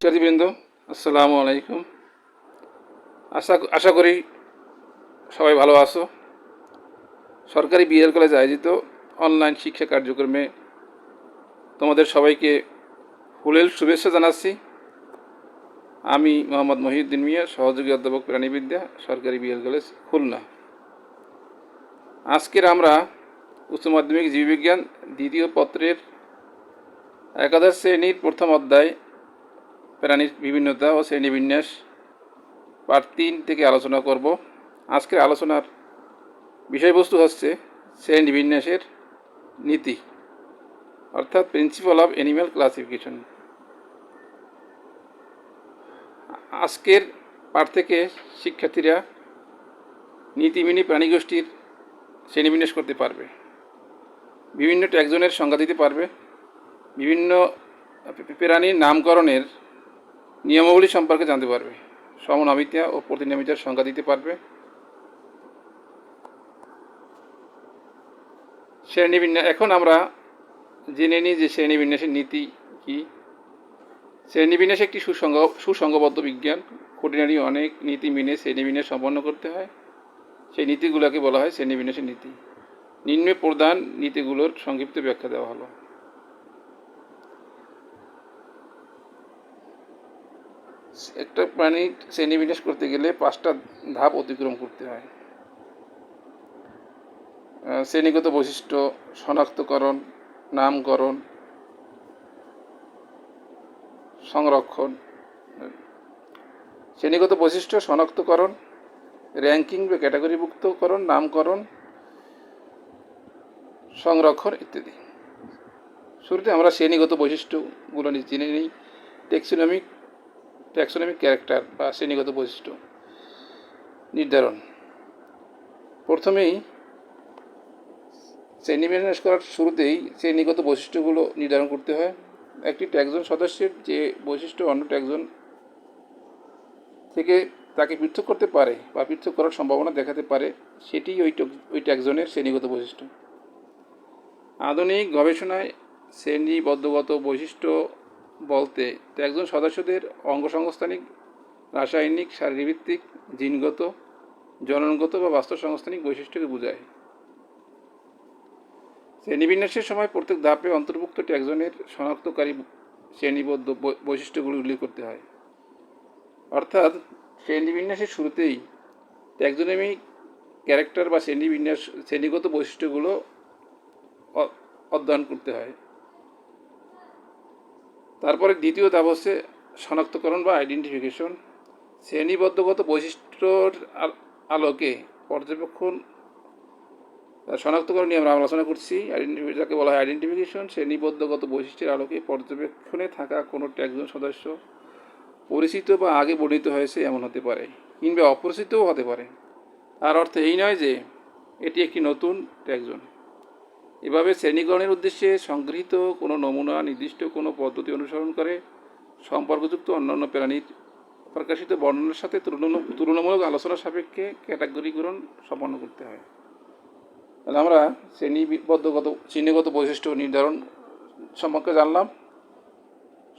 শিক্ষার্থীবৃন্দ, আসসালামু আলাইকুম। আশা আশা করি সবাই ভালো আছো। সরকারি বিএল কলেজ আয়োজিত অনলাইন শিক্ষা কার্যক্রমে তোমাদের সবাইকে ফুলেল শুভেচ্ছা জানাচ্ছি। আমি মোহাম্মদ মহিউদ্দিন মিয়া, সহযোগী অধ্যাপক প্রাণীবিদ্যা, সরকারি বিএল কলেজ খুলনা। আজকের আমরা উচ্চ মাধ্যমিক জীববিজ্ঞান দ্বিতীয় পত্রের একাদশ শ্রেণির প্রথম অধ্যায় প্রাণীর বিভিন্নতা ও শ্রেণীবিন্যাস পার্ট তিন থেকে আলোচনা করব। আজকের আলোচনার বিষয়বস্তু হচ্ছে শ্রেণীবিন্যাসের নীতি, অর্থাৎ প্রিন্সিপাল অফ অ্যানিম্যাল ক্লাসিফিকেশন আজকের পাঠ থেকে শিক্ষার্থীরা নীতিমিনি প্রাণীগোষ্ঠীর শ্রেণীবিন্যাস করতে পারবে। বিভিন্ন ট্যাগজনের সংজ্ঞা দিতে পারবে। বিভিন্ন প্রাণীর নামকরণের নিয়মাবলী সম্পর্কে জানতে পারবে। সমনামিতা ও প্রতিনামিতার সংজ্ঞা দিতে পারবে। শ্রেণীবিন্যাস, এখন আমরা জেনে নিই যে শ্রেণীবিন্যাসের নীতি কী। শ্রেণীবিন্যাস একটি সুসংগ সুসংগবদ্ধ বিজ্ঞান। খুঁটিনাটি অনেক নীতি মেনে শ্রেণীবিন্যাস সম্পন্ন করতে হয়। সেই নীতিগুলোকে বলা হয় শ্রেণীবিন্যাসের নীতি। নিম্নে প্রধান নীতিগুলোর সংক্ষিপ্ত ব্যাখ্যা দেওয়া হলো। একটা প্রাণী শ্রেণীবিন্যাস করতে গেলে পাঁচটা ধাপ অতিক্রম করতে হয়। শ্রেণীগত বৈশিষ্ট্য, শনাক্তকরণ, নামকরণ, সংরক্ষণ। শ্রেণীগত বৈশিষ্ট্য, শনাক্তকরণ, র্যাঙ্কিং বা ক্যাটাগরিভুক্তকরণ, নামকরণ, সংরক্ষণ ইত্যাদি। শুরুতে আমরা শ্রেণীগত বৈশিষ্ট্যগুলো জেনে নিই। টেক্সোনমিক ট্যাক্সোনমিক ক্যারেক্টার বা শ্রেণীগত বৈশিষ্ট্য নির্ধারণ। প্রথমেই শ্রেণি শ্রেণীবিন্যাস করার শুরুতেই শ্রেণীগত বৈশিষ্ট্যগুলো নির্ধারণ করতে হয়। একটি ট্যাক্সন সদস্যের যে বৈশিষ্ট্য অন্য ট্যাক্সন থেকে তাকে পৃথক করতে পারে বা পৃথক করার সম্ভাবনা দেখাতে পারে, সেটি ওই ওই ট্যাক্সনের শ্রেণীগত বৈশিষ্ট্য। আধুনিক গবেষণায় শ্রেণীবদ্ধগত বৈশিষ্ট্য বলতে একজন সদস্যদের অঙ্গসংস্থানিক, রাসায়নিক শারীরভিত্তিক জিনগত, জননগত বা বাস্তব সংস্থানিক বৈশিষ্ট্যকে বোঝায়। শ্রেণীবিন্যাসের সময় প্রত্যেক ধাপে অন্তর্ভুক্ত ট্যাক্সনের শনাক্তকারী শ্রেণীবদ্ধ বৈশিষ্ট্যগুলি উল্লেখ করতে হয়। অর্থাৎ, শ্রেণীবিন্যাসের শুরুতেই ট্যাক্সোনমিক ক্যারেক্টার বা শ্রেণীবিন্যাস, শ্রেণীগত বৈশিষ্ট্যগুলো অধ্যয়ন করতে হয়। তারপরে দ্বিতীয় ধাপ হচ্ছে শনাক্তকরণ বা আইডেন্টিফিকেশন শ্রেণীবদ্ধগত বৈশিষ্ট্যর আলোকে পর্যবেক্ষণ শনাক্তকরণ নিয়ে আমরা আলোচনা করছি। যাকে বলা হয় আইডেন্টিফিকেশন শ্রেণীবদ্ধগত বৈশিষ্ট্যের আলোকে পর্যবেক্ষণে থাকা কোনো একজন সদস্য পরিচিত বা আগে বর্ণিত হয়েছে এমন হতে পারে, কিংবা অপরিচিতও হতে পারে। তার অর্থ এই নয় যে এটি একটি নতুন ট্যাগজন এভাবে শ্রেণীকরণের উদ্দেশ্যে সংগৃহীত কোনো নমুনা, নির্দিষ্ট কোনো পদ্ধতি অনুসরণ করে সম্পর্কযুক্ত অন্যান্য প্রাণীর প্রকাশিত বর্ণনার সাথে তুলনামূলক আলোচনা সাপেক্ষে ক্যাটাগরিকরণ সম্পন্ন করতে হয়। তাহলে আমরা শ্রেণীবদ্ধগত, শ্রেণীগত বৈশিষ্ট্য নির্ধারণ সম্পর্কে জানলাম।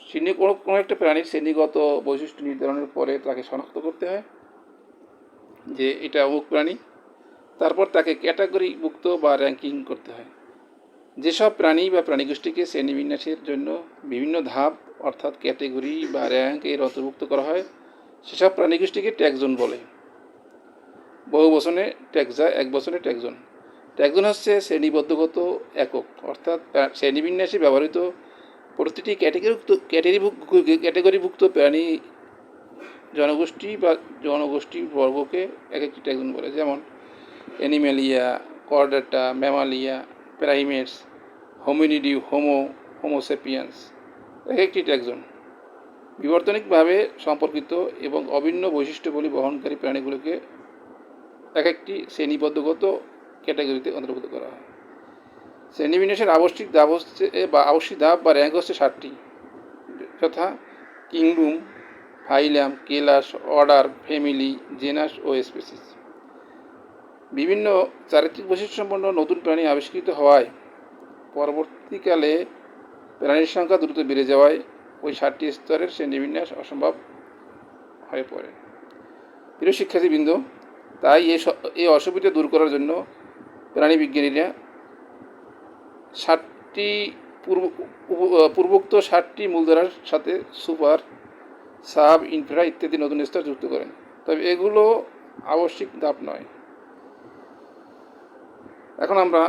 শ্রেণি কোনো কোনো একটা প্রাণীর শ্রেণীগত বৈশিষ্ট্য নির্ধারণের পরে তাকে শনাক্ত করতে হয় যে এটা অমুক প্রাণী। তারপর তাকে ক্যাটাগরিভুক্ত বা র্যাঙ্কিং করতে হয়। যেসব প্রাণী বা প্রাণীগোষ্ঠীকে শ্রেণীবিন্যাসের জন্য বিভিন্ন ধাপ, অর্থাৎ ক্যাটেগরি বা র্যাঙ্ক এর অন্তর্ভুক্ত করা হয়, সেসব প্রাণীগোষ্ঠীকে ট্যাগজন বলে। বহু বচনে ট্যাগজা এক বছরে ট্যাগজন ট্যাগজন হচ্ছে শ্রেণীবদ্ধগত একক, অর্থাৎ শ্রেণীবিন্যাসে ব্যবহৃত প্রতিটি ক্যাটেগরিভুক্ত ক্যাটেগরিভুক্ত ক্যাটেগরিভুক্ত প্রাণী জনগোষ্ঠী বা জনগোষ্ঠী বর্গকে এক একটি ট্যাগজন বলে। যেমন Animalia Chordata, Mammalia, Primates Hominidae Homo Homo sapiens এক একটি ট্যাগজন বিবর্তনিকভাবে সম্পর্কিত এবং অভিন্ন বৈশিষ্ট্যগুলি বহনকারী প্রাণীগুলোকে এক একটি শ্রেণীবদ্ধগত ক্যাটাগরিতে অন্তর্ভুক্ত করা হয়। শ্রেণীবিন্যাসের আবশ্যিক ধাপ হচ্ছে, বা আবশ্যিক ধাপ বা র্যাঙ্ক হচ্ছে ষাটটি যথা কিংডুম ফাইলাম কেলাস, অর্ডার, ফ্যামিলি, জেনাস ও স্পেসিস। বিভিন্ন চারিত্রিক বৈশিষ্ট্যসম্পন্ন নতুন প্রাণী আবিষ্কৃত হওয়ায় পরবর্তীকালে প্রাণীর সংখ্যা দ্রুত বেড়ে যাওয়ায় ওই ষাটটি স্তরের শ্রেণীবিন্যাস অসম্ভব হয়ে পড়ে। প্রিয় শিক্ষার্থীবৃন্দ, তাই এই অসুবিধা দূর করার জন্য প্রাণী বিজ্ঞানীরা ষাটটি পূর্ব পূর্বোক্ত ষাটটি মূলধারার সাথে সুপার, সাব, ইনফ্রা ইত্যাদি নতুন স্তর যুক্ত করেন। তবে এগুলো আবশ্যিক ধাপ নয়। এখন আমরা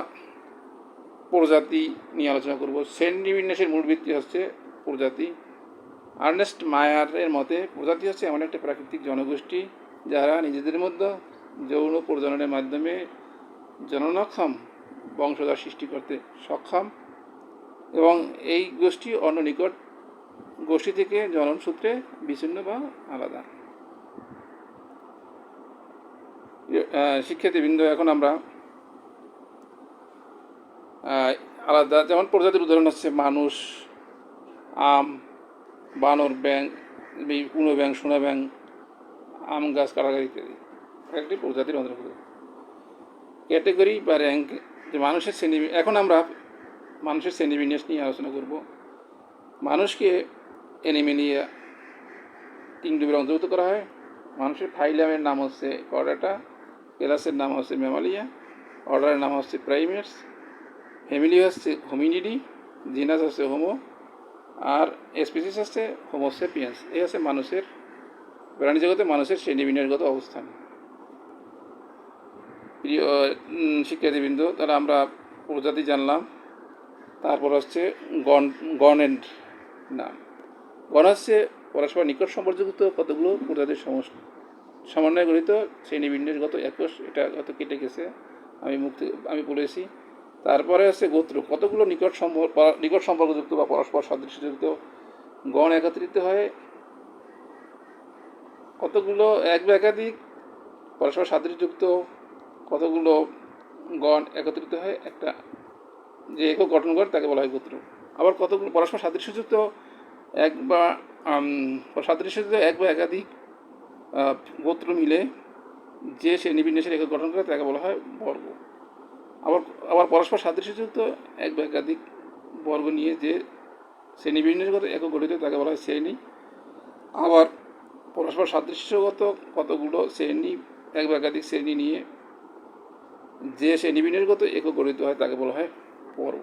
প্রজাতি নিয়ে আলোচনা করব। শ্রেণীবিন্যাসের মূল ভিত্তি হচ্ছে প্রজাতি। আর্নেস্ট মায়ারের মতে প্রজাতি হচ্ছে এমন একটা প্রাকৃতিক জনগোষ্ঠী যারা নিজেদের মধ্যে যৌন প্রজননের মাধ্যমে জননক্ষম বংশধর সৃষ্টি করতে সক্ষম এবং এই গোষ্ঠী অন্য নিকট গোষ্ঠী থেকে জনন সূত্রে বিচ্ছিন্ন বা আলাদা। শিক্ষার্থীবৃন্দ, এখন আমরা আলাদা, যেমন প্রজাতির উদাহরণ হচ্ছে মানুষ, আম, বানর ব্যাং কুনো ব্যাং সোনা ব্যাং আম গাছ কাটাগাছ ইত্যাদি। একটি প্রজাতির অন্তর্ভুক্ত ক্যাটেগরি বা র্যাঙ্ক, যে মানুষের শ্রেণি, এখন আমরা মানুষের শ্রেণীবিন্যাস নিয়ে আলোচনা করব। মানুষকে অ্যানিমেলিয়া তিন গ্রুপের অন্তর্ভুক্ত করা হয়। মানুষের ফাইলামের নাম হচ্ছে কর্ডাটা ক্লাসের নাম হচ্ছে ম্যামালিয়া, অর্ডারের নাম হচ্ছে প্রাইমেটস। ফ্যামিলি হচ্ছে হোমিনিডি জিনাস হচ্ছে হোমো আর স্পিসিস হচ্ছে হোমোসেপিয়েন্স এই হচ্ছে মানুষের প্রাণী জগতে মানুষের শ্রেণীবিন্যাসগত অবস্থান প্রিয় শিক্ষার্থীবৃন্দ তাহলে আমরা প্রজাতি জানলাম। তারপর হচ্ছে গণ, গণের নাম। গণ হচ্ছে পরস্পর নিকট সম্পর্কযুক্ত কতগুলো প্রজাতির সমষ্টি? সমন্বয় গঠিত শ্রেণীবিন্যাসগত একশ, এটা গত কেটে গেছে। আমি মুক্তি, আমি বলেছি। তারপরে হচ্ছে গোত্র। কতগুলো নিকট সম্পর্ক নিকট সম্পর্কযুক্ত বা পরস্পর সাদৃশ্যযুক্ত গণ একত্রিত হয় কতগুলো এক বা একাধিক? পরস্পর সাদৃশ্যযুক্ত কতগুলো গণ একত্রিত হয় একটা যে একক গঠন করে তাকে বলা হয় গোত্র। আবার কতগুলো পরস্পর সাদৃশ্যযুক্ত এক বা সাদৃশ্যযুক্ত এক বা একাধিক গোত্র মিলে যে শ্রেণীবিন্যাসের একক গঠন করে তাকে বলা হয় বর্গ। আবার আবার পরস্পর সাদৃশ্যযুক্ত এক বা একাধিক বর্গ নিয়ে যে শ্রেণীবিন্যাসগত একক গঠিত, তাকে বলা হয় শ্রেণি। আবার পরস্পর সাদৃশ্যগত কতগুলো শ্রেণি, এক বা একাধিক শ্রেণি নিয়ে যে শ্রেণীবিন্যাসগত একক গঠিত হয়, তাকে বলা হয় পর্ব।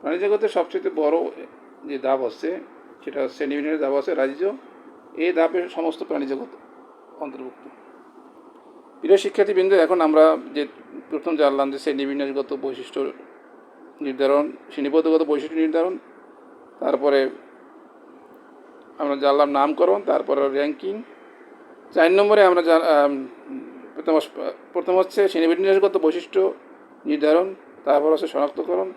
প্রাণী জগতের সবচেয়ে বড় যে ধাপ হচ্ছে, সেটা হচ্ছে শ্রেণীবিন্যাসের ধাপ আছে রাজ্য। এই ধাপের সমস্ত প্রাণী জগৎ অন্তর্ভুক্ত। প্রিয় শিক্ষার্থীবৃন্দ, এখন আমরা যে প্রথম জানলাম যে শ্রেণীবিন্যাসগত বৈশিষ্ট্য নির্ধারণ শ্রেণীবদ্ধগত বৈশিষ্ট্য নির্ধারণ, তারপরে আমরা জানলাম নামকরণ, তারপরে র্যাঙ্কিং চার নম্বরে আমরা প্রথম প্রথম হচ্ছে শ্রেণীবিন্যাসগত বৈশিষ্ট্য নির্ধারণ, তারপর হচ্ছে শনাক্তকরণ,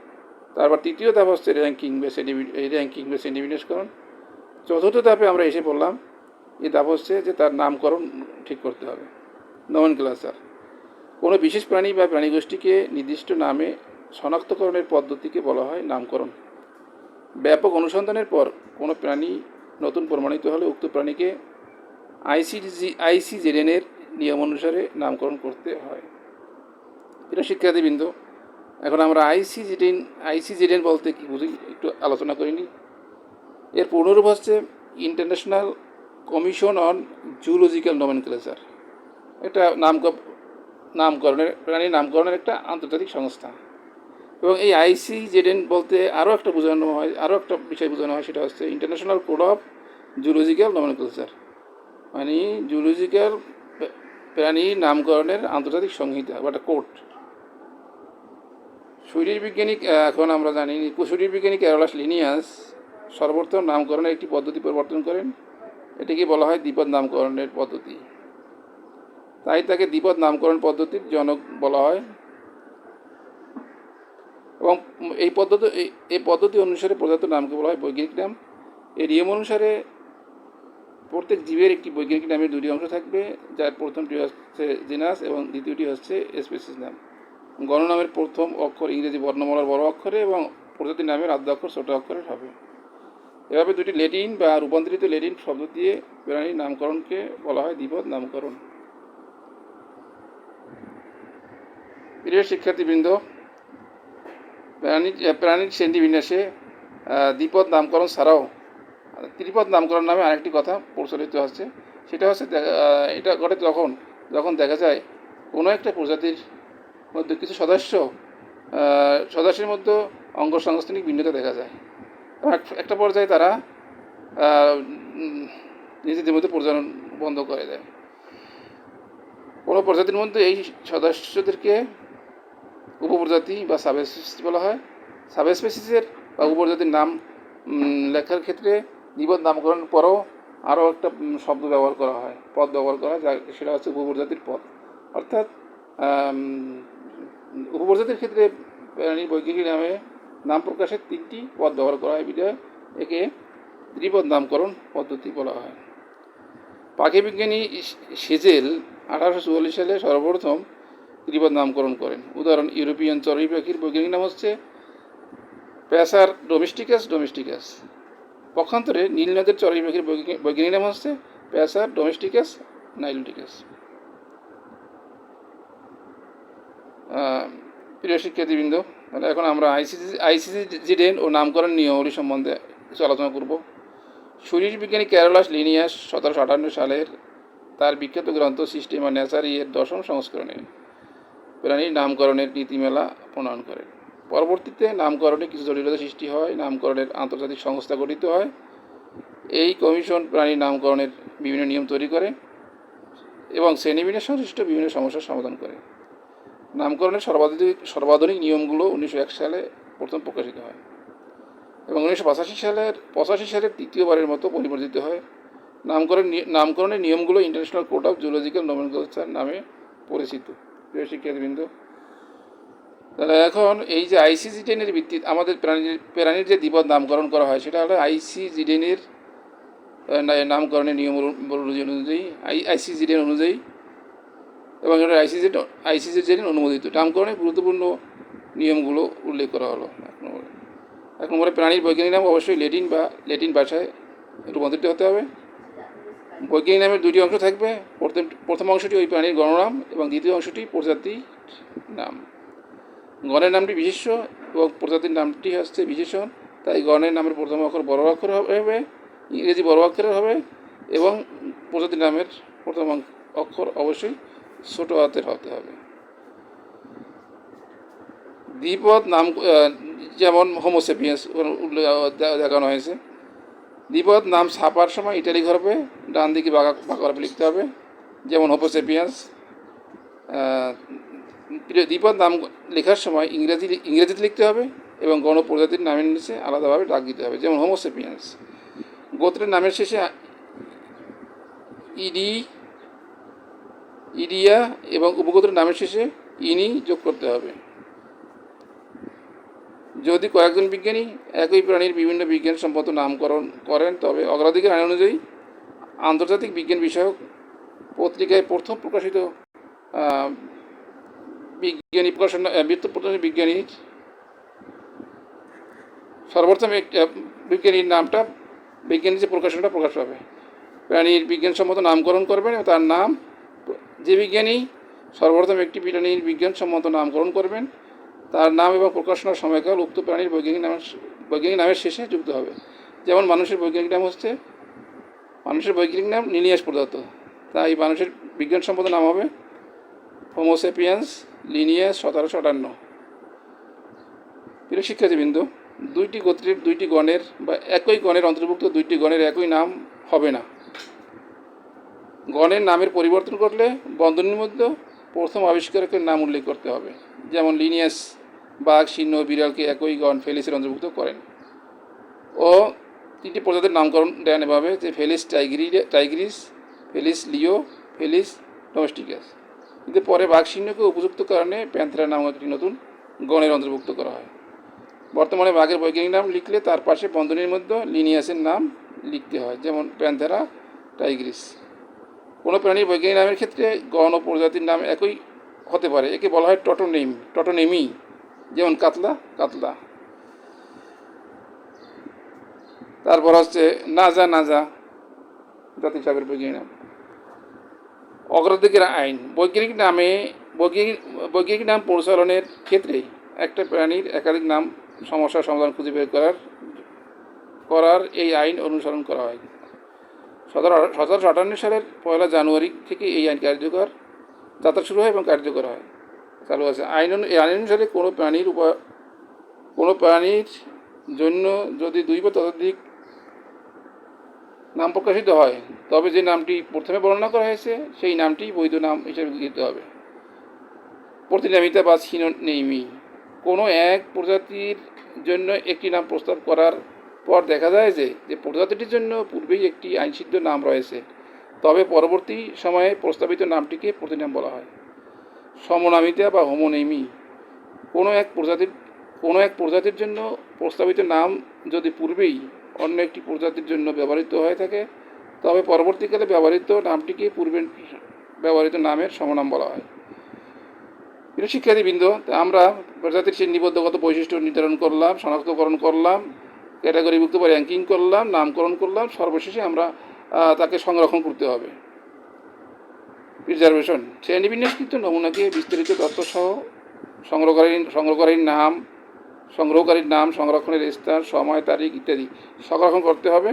তারপর তৃতীয় ধাপ হচ্ছে র্যাঙ্কিং বা শ্রেণি র্যাঙ্কিং বা শ্রেণীবিন্যাসকরণ চতুর্থ ধাপে আমরা এসে পড়লাম, এই ধাপ হচ্ছে যে তার নামকরণ ঠিক করতে হবে। নমন ক্লাসার কোনো বিশেষ প্রাণী বা প্রাণীগোষ্ঠীকে নির্দিষ্ট নামে শনাক্তকরণের পদ্ধতিকে বলা হয় নামকরণ। ব্যাপক অনুসন্ধানের পর কোনো প্রাণী নতুন প্রমাণিত হলে উক্ত প্রাণীকে আইসিজি আইসিজেডেনের নিয়ম অনুসারে নামকরণ করতে হয়। এটা শিক্ষার্থীবৃন্দ, এখন আমরা আইসিজেডেন আইসিজেডেন বলতে কি বুঝি? একটু আলোচনা করিনি এর পূর্ণরূপ হচ্ছে international commission on zoological nomenclature এটা নাম নামকরণের, প্রাণী নামকরণের একটা আন্তর্জাতিক সংস্থা। এবং এই আইসিজেডেন বলতে আরও একটা বোঝানো হয়, আরও একটা বিষয় বোঝানো হয়, সেটা হচ্ছে international code of zoological nomenclature মানে জুলজিক্যাল প্রাণী নামকরণের আন্তর্জাতিক সংহিতা, বা একটা কোর্ট শরীর বিজ্ঞানী এখন আমরা জানি শরীর বিজ্ঞানী ক্যারোলাস লিনিয়াস সর্বপ্রথম নামকরণের একটি পদ্ধতি পরিবর্তন করেন। এটিকে বলা হয় দ্বিপদ নামকরণের পদ্ধতি। তাই তাকে দ্বিপদ নামকরণ পদ্ধতির জনক বলা হয়। এবং এই পদ্ধতি, এই- পদ্ধতি অনুসারে প্রদত্ত নামকে বলা হয় বৈজ্ঞানিক নাম। এই নিয়ম অনুসারে প্রত্যেক জীবের একটি বৈজ্ঞানিক নামের দুটি অংশ থাকবে, যার প্রথমটি হচ্ছে জিনাস এবং দ্বিতীয়টি হচ্ছে স্পেসিস নাম। গণনামের প্রথম অক্ষর ইংরেজি বর্ণমালার বড় অক্ষরে এবং প্রজাতি নামের আদ্য অক্ষর ছোট অক্ষরের হবে। এভাবে দুটি লেটিন বা রূপান্তরিত লেটিন শব্দ দিয়ে প্রাণীর নামকরণকে বলা হয় দ্বিপদ নামকরণ। প্রিয় শিক্ষার্থীবৃন্দ, প্রাণী প্রাণীর শ্রেণি বিন্যাসে দ্বিপদ নামকরণ ছাড়াও, ত্রিপদ নামকরণ নামে আরেকটি কথা প্রচলিত আছে। সেটা হচ্ছে এটা ঘটে তখন, যখন দেখা যায় কোনো একটা প্রজাতির মধ্যে কিছু সদস্য সদস্যের মধ্যে অঙ্গ সাংগঠনিক ভিন্নতা দেখা যায়। একটা পর্যায়ে তারা নিজেদের মধ্যে প্রজনন বন্ধ করে দেয়। কোনো প্রজাতির মধ্যে এই সদস্যদেরকে উপপ্রজাতি বা সাবস্পেসিস বলা হয়? সাবস্পেসিসের বা উপপ্রজাতির নাম লেখার ক্ষেত্রে নিবদ নামকরণের পরও আরও একটা শব্দ ব্যবহার করা হয়, পদ ব্যবহার করা যা সেটা হচ্ছে উপপ্রজাতির পদ। অর্থাৎ উপপ্রজাতির ক্ষেত্রে প্রাণীর বৈজ্ঞানিক নামে নাম প্রকাশের তিনটি পদ ব্যবহার করা হয়, বিধায় একে ত্রিপদ নামকরণ পদ্ধতি বলা হয়। পাখি বিজ্ঞানী সেজেল আঠারোশো চুয়াল্লিশ সালে সর্বপ্রথম ত্রিপদ নামকরণ করেন। উদাহরণ, ইউরোপিয়ান চড়ুই পাখির বৈজ্ঞানিক নাম হচ্ছে প্যাসার ডোমেস্টিকাস ডোমেস্টিকাস। পক্ষান্তরে নীলনদের চড়ুই পাখির বৈজ্ঞানিক নাম হচ্ছে প্যাসার ডোমেস্টিকাস নাইলোটিকাস। প্রিয় শিক্ষার্থীবৃন্দ, তাহলে এখন আমরা আইসিসি আইসিসি জিডেন ও নামকরণ নিয়মাবলী সম্বন্ধে কিছু আলোচনা করব। শরীর বিজ্ঞানী ক্যারোলাস লিনিয়াস সতেরোশো আটান্ন সালের তার বিখ্যাত গ্রন্থ সিস্টেম অফ ন্যাচারি এর দশম সংস্করণে। প্রাণীর নামকরণের নীতিমেলা প্রণয়ন করেন পরবর্তীতে নামকরণে কিছু জটিলতা সৃষ্টি হয়। নামকরণের আন্তর্জাতিক সংস্থা গঠিত হয়। এই কমিশন প্রাণীর নামকরণের বিভিন্ন নিয়ম তৈরি করে এবং শ্রেণীবিন্যাস সংশ্লিষ্ট বিভিন্ন সমস্যার সমাধান করে। নামকরণের সর্বাধিক সর্বাধুনিক নিয়মগুলো উনিশশো এক সালে প্রথম প্রকাশিত হয় এবং উনিশশো পঁচাশি সালের পঁচাশি সালের তৃতীয়বারের মতো পরিবর্তিত হয়। নামকরণ নামকরণের নিয়মগুলো international court of zoological nomenclature নামে পরিচিত। প্রিয় শিক্ষার্থীবৃন্দ তাহলে এখন এই যে আইসিজি টেনের ভিত্তিতে আমাদের প্রাণীর প্রাণীর যে দিবস নামকরণ করা হয়, সেটা হলো আইসিজি টেনের নামকরণের নিয়ম অনু- অনুযায়ী আই আইসিজি টেন অনুযায়ী এবং এটা আইসিজি আইসিজি জেন অনুমোদিত। নামকরণের গুরুত্বপূর্ণ নিয়মগুলো উল্লেখ করা হলো। এক নম্বরে এক নম্বরে প্রাণীর বৈজ্ঞানিক নাম অবশ্যই লেটিন বা লেটিন ভাষায় রূপান্তরিত হতে হবে। বৈজ্ঞানিক নামের দুটি অংশ থাকবে। প্রথম প্রথম অংশটি ওই প্রাণীর গণনাম এবং দ্বিতীয় অংশটি প্রজাতির নাম। গণের নামটি বিশেষ্য এবং প্রজাতির নামটি হচ্ছে বিশেষণ। তাই গণের নামের প্রথম অক্ষর বড় অক্ষর হবে, ইংরেজি বড় অক্ষরের হবে এবং প্রজাতির নামের প্রথম অক্ষর অবশ্যই ছোট হাতের হতে হবে। দ্বিপদ নাম যেমন হোমোসেপিয়াস দেখানো হয়েছে। দ্বিপদ নাম ছাপার সময় ইটালি হরফে ডান দিকে বাঁকা বাঁকা হরফে লিখতে হবে, যেমন হোমোসেপিয়াস দ্বিপদ নাম লেখার সময় ইংরেজি ইংরেজিতে লিখতে হবে এবং গণ প্রজাতির নামের নিচে আলাদাভাবে ডাক দিতে হবে, যেমন হোমোসেপিয়ান্স গোত্রের নামের শেষে ইডি, ইডিয়া এবং উপগোত্রের নামের শেষে ইনি যোগ করতে হবে। যদি কয়েকজন বিজ্ঞানী একই প্রাণীর বিভিন্ন বিজ্ঞান সম্পর্ক নামকরণ করেন, তবে অগ্রাধিকার আইন অনুযায়ী আন্তর্জাতিক বিজ্ঞান বিষয়ক পত্রিকায় প্রথম প্রকাশিত বিজ্ঞানী প্রকাশন বৃত্ত প্রকাশনী বিজ্ঞানীর সর্বপ্রথম বিজ্ঞানীর নামটা, বিজ্ঞানীর যে প্রকাশনটা প্রকাশ পাবে প্রাণীর বিজ্ঞানসম্মত নামকরণ করবেন তার নাম, যে বিজ্ঞানী সর্বপ্রথম একটি প্রাণীর বিজ্ঞানসম্মত নামকরণ করবেন তার নাম এবং প্রকাশনার সময়কাল উক্ত প্রাণীর বৈজ্ঞানিক নামের বৈজ্ঞানিক নামের শেষে যুক্ত হবে। যেমন মানুষের বৈজ্ঞানিক নাম হচ্ছে, মানুষের বৈজ্ঞানিক নাম লিনিয়াস প্রদত্ত তাই মানুষের বিজ্ঞানসম্মত নাম হবে হোমোসেপিয়ান্স লিনিয়াস সতেরোশো আটান্ন। প্রিয় শিক্ষার্থীবৃন্দ, দুইটি গোত্রের দুইটি গণের বা একই গণের অন্তর্ভুক্ত দুইটি গণের একই নাম হবে না। গণের নামের পরিবর্তন করলে বন্ধনীর মধ্যে প্রথম আবিষ্কারকের নাম উল্লেখ করতে হবে, যেমন লিনিয়াস বাঘ, সিংহ, বিড়ালকে একই গণ ফেলিসের অন্তর্ভুক্ত করেন। ও তিনটি প্রজাতির নামকরণ দেন এভাবে যে ফেলিস টাইগ্রি টাইগ্রিস, ফেলিস লিও, ফেলিস ডোমেস্টিকাস। কিন্তু পরে বাঘ, সিংহকে উপযুক্ত কারণে প্যান্থেরা নামক একটি নতুন গণের অন্তর্ভুক্ত করা হয়। বর্তমানে বাঘের বৈজ্ঞানিক নাম লিখলে তার পাশে বন্ধনীর মধ্যে লিনিয়াসের নাম লিখতে হয়, যেমন প্যান্থেরা, টাইগ্রিস। কোনো প্রাণীর বৈজ্ঞানিক নামের ক্ষেত্রে গণ ও প্রজাতির নাম একই হতে পারে, একে বলা হয় টটোনেম টটোনেমি। যেমন কাতলা কাতলা। তারপর হচ্ছে নাজা নাজা জাতি জাতিসাগরের বৈজ্ঞানিক নাম। অগ্রাধিকার আইন, বৈজ্ঞানিক নামে, বৈজ্ঞানিক বৈজ্ঞানিক নাম পরিচালনের ক্ষেত্রে একটা প্রাণীর একাধিক নাম সমস্যার সমাধান খুঁজে বের করার করার এই আইন অনুসরণ করা হয়। সতেরো, সতেরোশো আটান্ন সালের পয়লা জানুয়ারি থেকে এই আইন কার্যকর, যাত্রা শুরু হয় এবং কার্যকর হয়। চালু আছে। আইন এই আইন অনুসারে কোনো প্রাণীর উপা কোনো প্রাণীর জন্য যদি দুই বা ততোধিক নাম প্রকাশিত হয়, তবে যে নামটি প্রথমে বর্ণনা করা হয়েছে, সেই নামটি বৈধ নাম হিসেবে গৃহীত হবে। প্রতিনামিতা বা সিনোনেমি। কোনো এক প্রজাতির জন্য একটি নাম প্রস্তাব করার পর দেখা যায় যে যে প্রজাতিটির জন্য পূর্বেই একটি আইনসিদ্ধ নাম রয়েছে। তবে পরবর্তী সময়ে প্রস্তাবিত নামটিকে প্রতিনাম বলা হয়। সমনামিতা বা হোমোনেমি। কোনো এক প্রজাতির, কোনো এক প্রজাতির জন্য প্রস্তাবিত নাম যদি পূর্বেই অন্য একটি প্রজাতির জন্য ব্যবহৃত হয়ে থাকে, তবে পরবর্তীকালে ব্যবহৃত নামটিকে পূর্বের ব্যবহৃত নামের সমনাম বলা হয়। প্রিয় শিক্ষার্থীবৃন্দ আমরা প্রজাতির শ্রেণীবদ্ধগত বৈশিষ্ট্য নির্ধারণ করলাম, শনাক্তকরণ করলাম, ক্যাটাগরিভুক্ত বা র্যাঙ্কিং করলাম, নামকরণ করলাম, সর্বশেষে আমরা তাকে সংরক্ষণ করতে হবে। রিজার্ভেশন শ্রেণীবিন্যাসকৃত নমুনাকে বিস্তারিত তথ্যসহ সংগ্রহকারীর সংগ্রহকারীর নাম সংগ্রহকারীর নাম, সংরক্ষণের স্থান, সময়, তারিখ ইত্যাদি সংরক্ষণ করতে হবে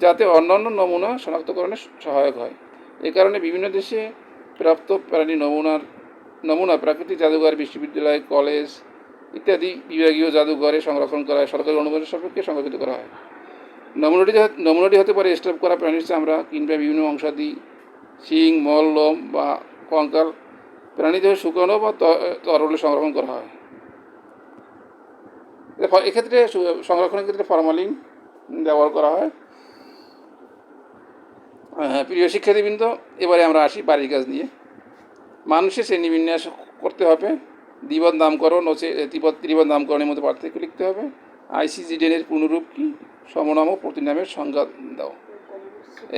যাতে অন্যান্য নমুনা শনাক্তকরণে সহায়ক হয়। এ কারণে বিভিন্ন দেশে প্রাপ্ত প্রাণী নমুনার নমুনা প্রাকৃতিক জাদুঘর, বিশ্ববিদ্যালয়, কলেজ ইত্যাদি বিভাগীয় জাদুঘরে সংরক্ষণ করা হয়। সরকারি অনুমোদনের সাপেক্ষে সংরক্ষিত করা হয়। নমুনাটি নমুনাটি হতে পারে স্টাফ করা প্রাণীর চামড়া কিংবা বিভিন্ন অংশাদি শিং, মল, লোম বা কঙ্কাল প্রাণীদেহ শুকানো বা তরলে সংরক্ষণ করা হয়। এক্ষেত্রে সংরক্ষণের ক্ষেত্রে ফরমালিন ব্যবহার করা হয়। প্রিয় শিক্ষার্থীবৃন্দ, এবারে আমরা আসি বাড়ির কাজ নিয়ে। মানুষের শ্রেণীবিন্যাস করতে হবে। দ্বিপদ নামকরণ ও ত্রিপদ ত্রিপদ নামকরণের মধ্যে পার্থক্য লিখতে হবে। আইসিজিডেনের পুনরূপ কি? সমনাম ও প্রতিনামের সংজ্ঞা দাও।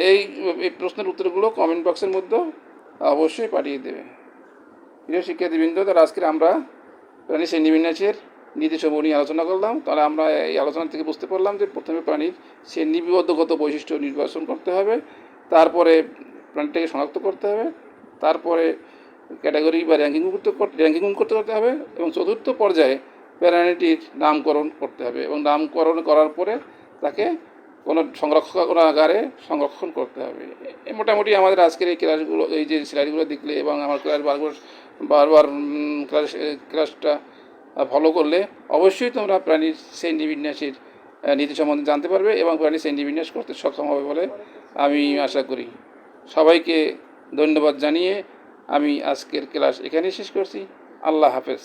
এই এই প্রশ্নের উত্তরগুলো কমেন্ট বক্সের মধ্যে অবশ্যই পাঠিয়ে দেবে। প্রিয় শিক্ষার্থীবৃন্দ, তাহলে আজকে আমরা প্রাণী শ্রেণীবিন্যাসের নীতিসমূহ নিয়ে আলোচনা করলাম। তাহলে আমরা এই আলোচনা থেকে বুঝতে পারলাম যে প্রথমে প্রাণীর শ্রেণীবিবদ্ধগত বৈশিষ্ট্য নির্বাচন করতে হবে, তারপরে প্রাণীটাকে শনাক্ত করতে হবে, তারপরে ক্যাটাগরি বা র্যাঙ্কিং করতে র্যাঙ্কিং করতে করতে হবে এবং চতুর্থ পর্যায়ে প্রাণীটির নামকরণ করতে হবে এবং নামকরণ করার পরে তাকে কোনো সংরক্ষণাগারে সংরক্ষণ করতে হবে। মোটামুটি আমাদের আজকের এই ক্লাসগুলো এই যে স্লাইডগুলো দেখলে এবং আমার ক্লাস বারবার বারবার ক্লাস ক্লাসটা ফলো করলে অবশ্যই তোমরা প্রাণীর শ্রেণি বিন্যাসের নীতি সম্বন্ধে জানতে পারবে এবং প্রাণীর শ্রেণি বিন্যাস করতে সক্ষম হবে বলে আমি আশা করি। সবাইকে ধন্যবাদ জানিয়ে আমি আজকের ক্লাস এখানেই শেষ করছি। আল্লাহ হাফেজ।